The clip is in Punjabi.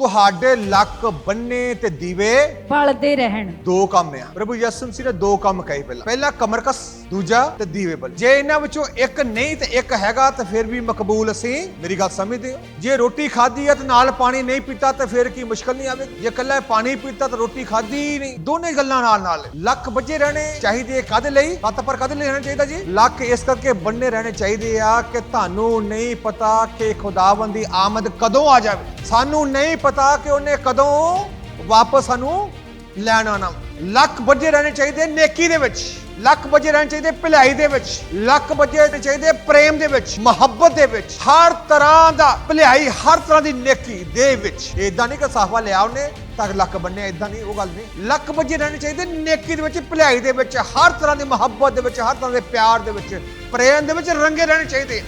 ਤੁਹਾਡੇ ਲੱਕ ਬੰਨੇ ਤੇ ਦੀਵੇ ਬਲਦੇ ਰਹਿਣ। ਦੋ ਕੰਮ ਆ। ਪ੍ਰਭੂ ਯਿਸੂ ਮਸੀਹ ਨੇ ਦੋ ਕੰਮ ਕਹੇ ਪਹਿਲਾਂ। ਪਹਿਲਾ ਕਮਰਕਸ ਦੂਜਾ ਤੇ ਦੀਵੇ ਬਲ। ਜੇ ਇਹਨਾਂ ਵਿੱਚੋਂ ਇੱਕ ਨਹੀਂ ਤੇ ਇੱਕ ਹੈਗਾ ਤੇ ਫਿਰ ਵੀ ਮਕਬੂਲ ਅਸੀਂ, ਮੇਰੀ ਗੱਲ ਸਮਝਦੇ ਹੋ? ਜੇ ਰੋਟੀ ਖਾਧੀ ਹੈ ਤੇ ਨਾਲ ਪਾਣੀ ਨਹੀਂ ਪੀਤਾ ਤੇ ਫਿਰ ਕੀ ਮੁਸ਼ਕਲ ਨਹੀਂ ਆਵੇ? ਜੇ ਇਕੱਲਾ ਪਾਣੀ ਪੀਤਾ ਤੇ ਰੋਟੀ ਖਾਧੀ ਨਹੀਂ। ਦੋਨੇ ਗੱਲਾਂ ਨਾਲ ਨਾਲ। ਲੱਕ ਵੱਜੇ ਰਹਿਣੇ ਚਾਹੀਦੇ ਕਾਦੇ ਲਈ? ਹੱਥ ਪਰ ਕਾਦੇ ਲਈ ਰਹਿਣਾ ਚਾਹੀਦਾ ਜੀ? ਲੱਖ ਇਸ ਕਰਕੇ ਬੰਨੇ ਰਹਿਣੇ ਚਾਹੀਦੇ ਆ ਕਿ ਤੁਹਾਨੂੰ ਨਹੀਂ ਪਤਾ ਕਿ ਖੁਦਾਵੰਦ ਦੀ ਆਮਦ ਕਦੋਂ ਆ ਜਾਵੇ। ਸਾਨੂੰ ਨਹੀਂ ਪਤਾ ਕਿ ਉਹਨੇ ਕਦੋਂ ਵਾਪਸ ਸਾਨੂੰ ਲੈਣ ਆਉਣਾ। ਲੱਕ ਵੱਜੇ ਰਹਿਣੇ ਚਾਹੀਦੇ ਨੇਕੀ ਦੇ ਵਿੱਚ, ਲੱਖ ਵੱਜੇ ਰਹਿਣੇ ਚਾਹੀਦੇ ਭਲਾਈ ਦੇ ਵਿੱਚ, ਲੱਖ ਵੱਜੇ ਰਹਿਣੇ ਚਾਹੀਦੇ ਪ੍ਰੇਮ ਦੇ ਵਿੱਚ, ਮੁਹੱਬਤ ਦੇ ਵਿੱਚ, ਹਰ ਤਰ੍ਹਾਂ ਦਾ ਭਲਾਈ, ਹਰ ਤਰ੍ਹਾਂ ਦੀ ਨੇਕੀ ਦੇ ਵਿੱਚ। ਇਦਾਂ ਨਹੀਂ ਕਿ ਸਾਫਾ ਲਿਆ ਉਹਨੇ ਤਾਂ ਲੱਖ ਬੰਨਿਆ ਇਦਾਂ ਨਹੀਂ, ਉਹ ਗੱਲ ਨਹੀਂ। ਲੱਖ ਵੱਜੇ ਰਹਿਣੇ ਚਾਹੀਦੇ ਨੇਕੀ ਦੇ ਵਿੱਚ, ਭਲਾਈ ਦੇ ਵਿੱਚ, ਹਰ ਤਰ੍ਹਾਂ ਦੀ ਮੁਹੱਬਤ ਦੇ ਵਿੱਚ, ਹਰ ਤਰ੍ਹਾਂ ਦੇ ਪਿਆਰ ਦੇ ਵਿੱਚ, ਪ੍ਰੇਮ ਦੇ ਵਿੱਚ ਰੰਗੇ ਰਹਿਣੇ ਚਾਹੀਦੇ।